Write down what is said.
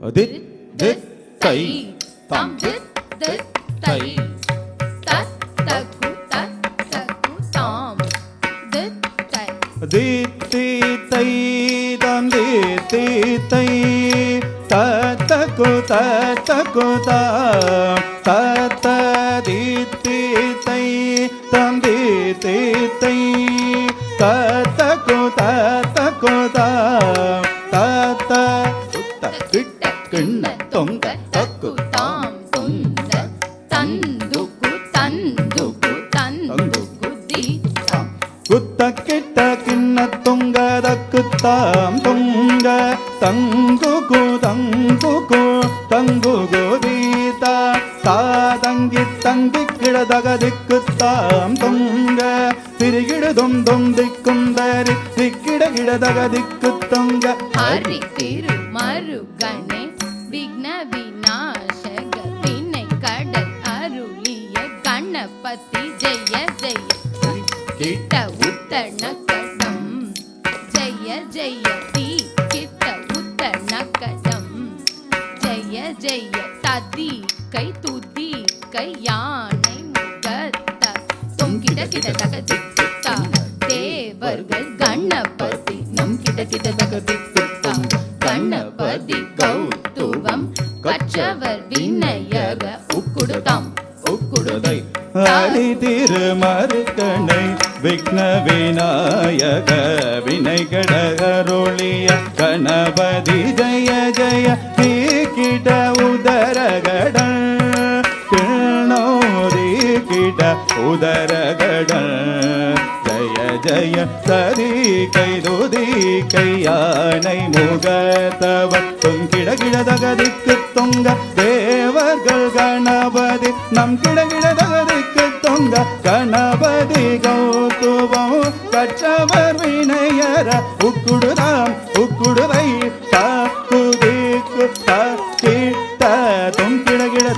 தித் தித் தை தாம் தித் தித் தை தத் தகு தத் தகு தாம் தித் தை தித்தி தை தாம் தித்தி தை தத்தகு தத்தகு தாம் தத்த தித்தி தை தாம் தித்தி தை தக்கிட்ட கிட்ட கிண்ண தொங்கதக்கு தாம் தொங்க. தங்குகு தங்குகு தங்குகு தீதா தா தங்கி. கிடதகதிக்கு தாம் தொங்க திரிகிடுதும் தொந்திக்கும் தரி திக்கிட கிடதகதிக்கு தொங்க. ஹரி திரு மருகனே விக்ன விநாசக வினை கடல் அருளிய கணபதி ஜெய ஜெய. கிட்ட உத்தண கடம் ஜெய ஜெய தி கிட்ட உத்தண கடம் ஜெய ஜெய ததி கை துதி கை யானை முகத்த. தொங்கிட கிட தக தித்தா தேவர்கள் கணபதி நம் கிட கிட தக தித்தா கணபதி கற்றவர் வினயக உக்குடுதாம். உக்குடுதை அடி திருமருக்கணை விக்ன விநாயக வினைகடகருளிய கணபதி ஜய ஜய தீக்கிட உதரகட கிணோரி கிட உதரகட ஜய ஜய சரி கைதுதி கையானை முகத்தவ தொங்கிட தொங்க தேவர்கள் கணபதி. நம் கிடகிடதகதிக்கு தொங்க கணபதி கௌத்துவம் கற்றவர் வினையர உக்குடுதாம் உக்குடுவை தாக்குதிக்கு தாக்கிட்ட தொங்கிட கிட